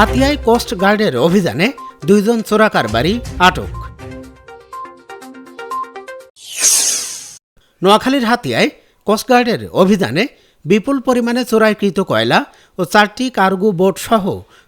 হাতিয়ায় coast গার্ডের অভিযানে দুইজন চোরাকার বাড়ি আটক। নোয়াখালীর হাতিয়ায় কোস্টগার্ডের অভিযানে বিপুল পরিমাণে চোরাইকৃত কয়লা ও চারটি কার্গো বোট সহ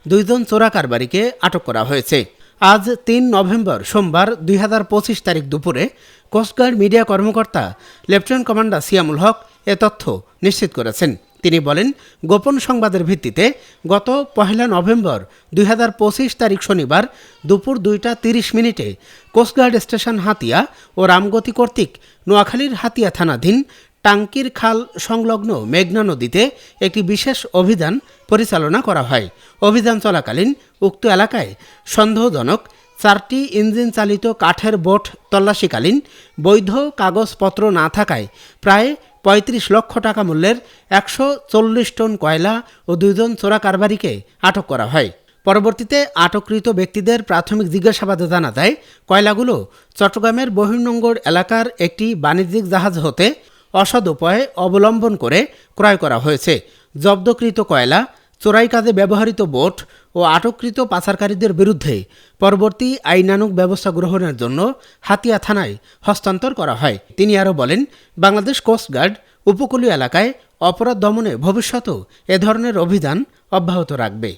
দুইজন চোরা কারবারিকে আটক করা হয়েছে। আজ তিন নভেম্বর সোমবার দুই হাজার পঁচিশ তারিখ দুপুরে কোস্টগার্ড মিডিয়া কর্মকর্তা লেফটেন্যান্ট কমান্ডার সিয়ামুল হক এ তথ্য নিশ্চিত করেছেন। তিনি বলেন, গোপন সংবাদের ভিত্তিতে গত পহেলা নভেম্বর দুই হাজার পঁচিশ তারিখ শনিবার দুপুর দুইটা তিরিশ মিনিটে কোস্টগার্ড স্টেশন হাতিয়া ও রামগতি কর্তৃক নোয়াখালীর হাতিয়া থানাধীন টাঙ্কির খাল সংলগ্ন মেঘনা নদীতে একটি বিশেষ অভিযান পরিচালনা করা হয়। অভিযান চলাকালীন উক্ত এলাকায় সন্দেহজনক চারটি ইঞ্জিন চালিত কাঠের বোট তল্লাশিকালীন বৈধ কাগজপত্র না থাকায় প্রায় পঁয়ত্রিশ লক্ষ টাকা মূল্যের একশো চল্লিশ টন কয়লা ও দুইজন চোরা কারবারিকে আটক করা হয়। পরবর্তীতে আটককৃত ব্যক্তিদের প্রাথমিক জিজ্ঞাসাবাদে জানা যায়, কয়লাগুলো চট্টগ্রামের বহির্নঙ্গর এলাকার একটি বাণিজ্যিক জাহাজ হতে অসদ উপায়ে অবলম্বন করে ক্রয় করা হয়েছে। জব্দকৃত কয়লা, চোরাই কাজে ব্যবহৃত বোট ও আটককৃত পাচারকারীদের বিরুদ্ধে পরবর্তী আইনানুক ব্যবস্থা গ্রহণের জন্য হাতিয়া থানায় হস্তান্তর করা হয়। তিনি আরও বলেন, বাংলাদেশ কোস্টগার্ড উপকূলীয় এলাকায় অপরাধ দমনে ভবিষ্যতেও এ ধরনের অভিযান অব্যাহত রাখবে।